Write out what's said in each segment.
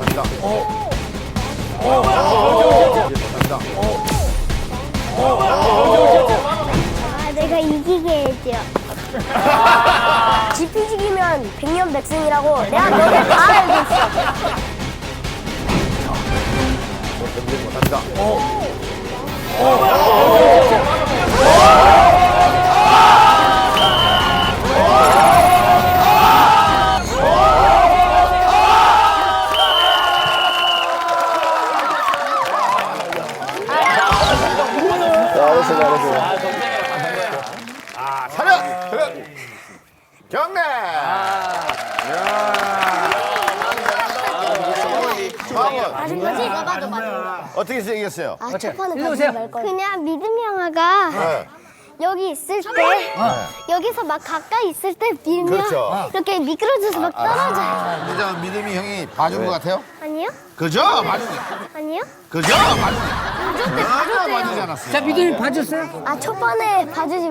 갑니다. 아, 내가 이기게 해줘. 지피지기면 백년백승이라고 내가 너네 다 알고 있어. 잘했어, 경례! 방은 맞은 거지? 어떻게 해서 이겼어요? 아, 첫 판은 일로 가지 오세요. 말 걸. 그냥 믿음 형아가 네. 여기 있을 때 여기서 막 가까이 있을 때 밀면 그렇죠. 이렇게 미끄러져서 막 떨어져요. 진짜 믿음이 형이 봐준 것 같아요? 아니요? 그죠? 봐준 아니요? 그죠? 봐준 전 혀 봐주지 않았어요. 자, 믿음이 봐줬어요? 아, 첫 판에 봐주지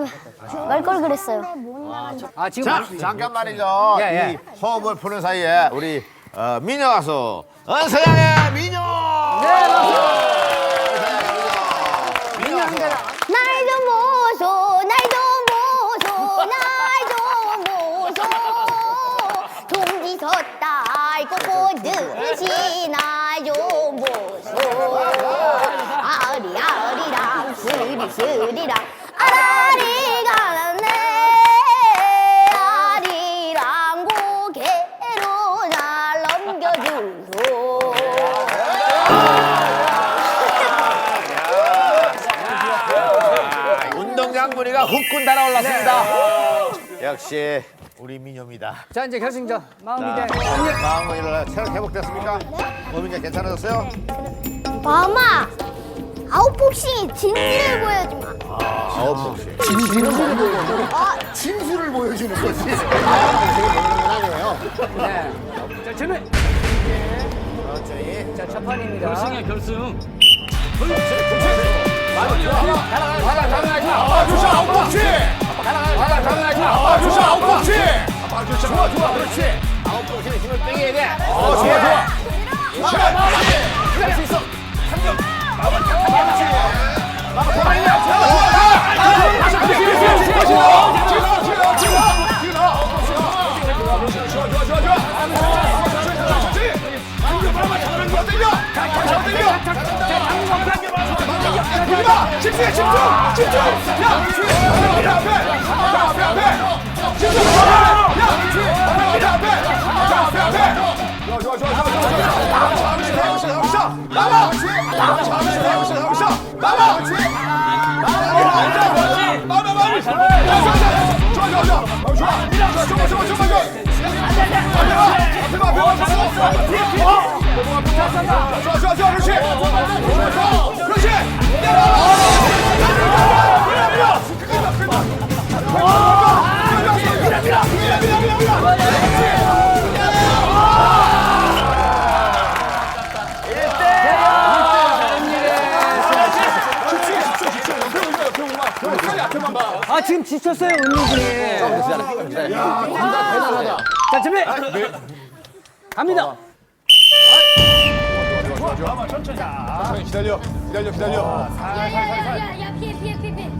말 걸 그랬어요. 아, 지금. 자, 잠깐만요. 예, 예. 이 호흡을 푸는 사이에 우리 어, 미녀 가수 은서양의 미녀! 미녀 가수. 날도 모소, 날도 모소, 날도 모소. 동지 섰다, 꼬꼬 듯이 날도 모소. 스리, 스리랑, 아라리가 네 아리랑 고개로 날 넘겨주소. 운동장군이가 후끈 달아올랐습니다. 역시 우리 미녀입니다. 자, 이제 결승전. 마음이 자, 돼. 마음은 일어나 체력 회복됐습니까? 몸이 이제 괜찮아졌어요? 마마 아웃 복싱이 진실을 보여주마. 아홉 복씩. 진수를 보여주는 거지. 네. 자, 준비. 천천히. 자, 첫 판입니다. 결승이야 결승. 아홉 아, 지 금 지쳤어요, 운동분이. 자, 준비. 갑니다. 기다려, 기다려, 기다려. 야야야야 피해 피해 피해 피해.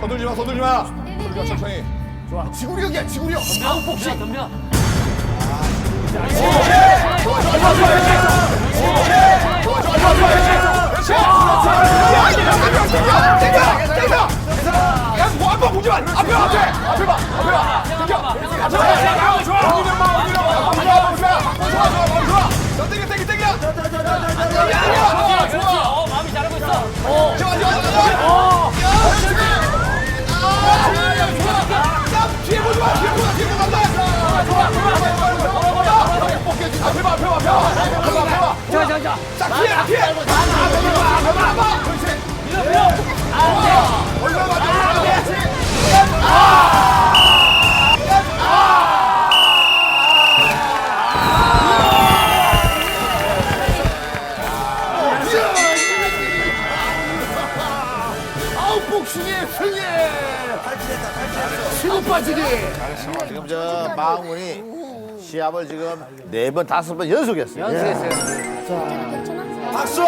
서둘지 마, 서둘지 마. 천천히. 지구력이야, 지구력. 아홉 복식. 덤벼. 그렇지. 어 마음 이 잘하고 있어. 자, 자, 자. 아웃 복싱의 승리. 치고 빠지기. 지금 저 마흥군이 시합을 지금 네 번, 다섯 번 연속했어요. 연습했어요. 괜찮아? 박수!